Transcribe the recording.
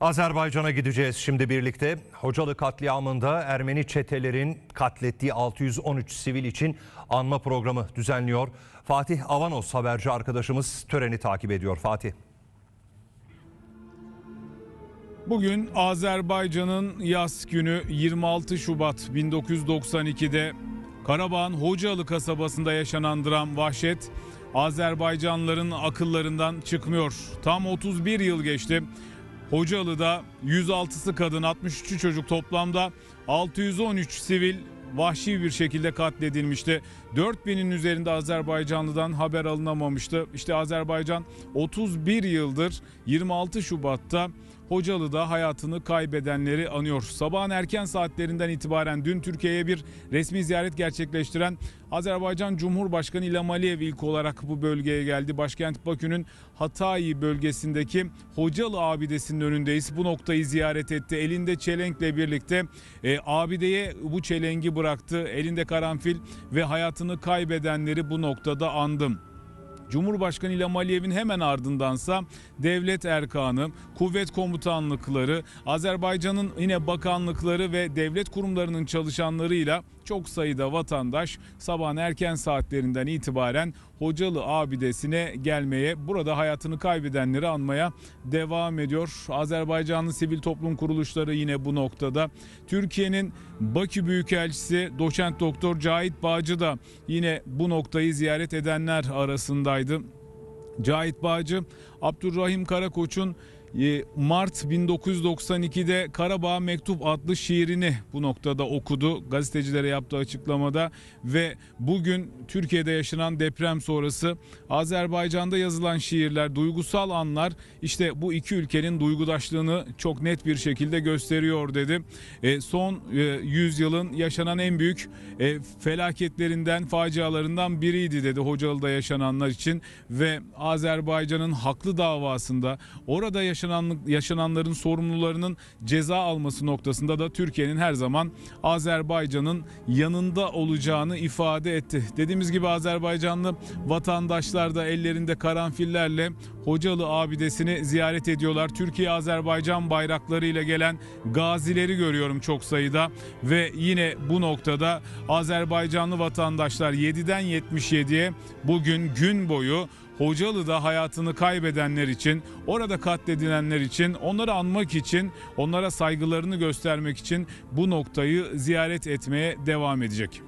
Azerbaycan'a gideceğiz şimdi birlikte. Hocalı katliamında Ermeni çetelerin katlettiği 613 sivil için anma programı düzenliyor. Fatih Avanos haberci arkadaşımız töreni takip ediyor. Fatih. Bugün Azerbaycan'ın yaz günü 26 Şubat 1992'de Karabağ'ın Hocalı kasabasında yaşanan dram vahşet Azerbaycanlıların akıllarından çıkmıyor. Tam 31 yıl geçti. Hocalı'da 106'sı kadın 63'ü çocuk toplamda 613 sivil vahşi bir şekilde katledilmişti. 4000'in üzerinde Azerbaycanlıdan haber alınamamıştı. İşte Azerbaycan 31 yıldır 26 Şubat'ta Hocalı'da hayatını kaybedenleri anıyor. Sabahın erken saatlerinden itibaren dün Türkiye'ye bir resmi ziyaret gerçekleştiren Azerbaycan Cumhurbaşkanı İlham Aliyev ilk olarak bu bölgeye geldi. Başkent Bakü'nün Hatayi bölgesindeki Hocalı abidesinin önündeyiz. Bu noktayı ziyaret etti. Elinde çelenkle birlikte e, abideye bu çelengi bıraktı. Elinde karanfil ve hayatını kaybedenleri bu noktada andım. Cumhurbaşkanı İlham Aliyev'in hemen ardındansa devlet erkanı, kuvvet komutanlıkları, Azerbaycan'ın yine bakanlıkları ve devlet kurumlarının çalışanlarıyla çok sayıda vatandaş sabahın erken saatlerinden itibaren Hocalı abidesine gelmeye, burada hayatını kaybedenleri anmaya devam ediyor. Azerbaycanlı sivil toplum kuruluşları yine bu noktada. Türkiye'nin Bakü Büyükelçisi Doçent Doktor Cahit Bağcı da yine bu noktayı ziyaret edenler arasındaydı. Cahit Bağcı, Abdurrahim Karakoç'un Mart 1992'de Karabağ Mektup adlı şiirini bu noktada okudu. Gazetecilere yaptığı açıklamada ve bugün Türkiye'de yaşanan deprem sonrası Azerbaycan'da yazılan şiirler, duygusal anlar işte bu iki ülkenin duygudaşlığını çok net bir şekilde gösteriyor dedi. E, son e, 100 yılın yaşanan en büyük e, felaketlerinden, facialarından biriydi dedi Hocalı'da yaşananlar için ve Azerbaycan'ın haklı davasında orada yaşanan yaşananların sorumlularının ceza alması noktasında da Türkiye'nin her zaman Azerbaycan'ın yanında olacağını ifade etti. Dediğimiz gibi Azerbaycanlı vatandaşlar da ellerinde karanfillerle Hocalı abidesini ziyaret ediyorlar. Türkiye-Azerbaycan bayraklarıyla gelen gazileri görüyorum çok sayıda ve yine bu noktada Azerbaycanlı vatandaşlar 7'den 77'ye bugün gün boyu Hocalı'da hayatını kaybedenler için, orada katledilenler için, onları anmak için, onlara saygılarını göstermek için bu noktayı ziyaret etmeye devam edecek.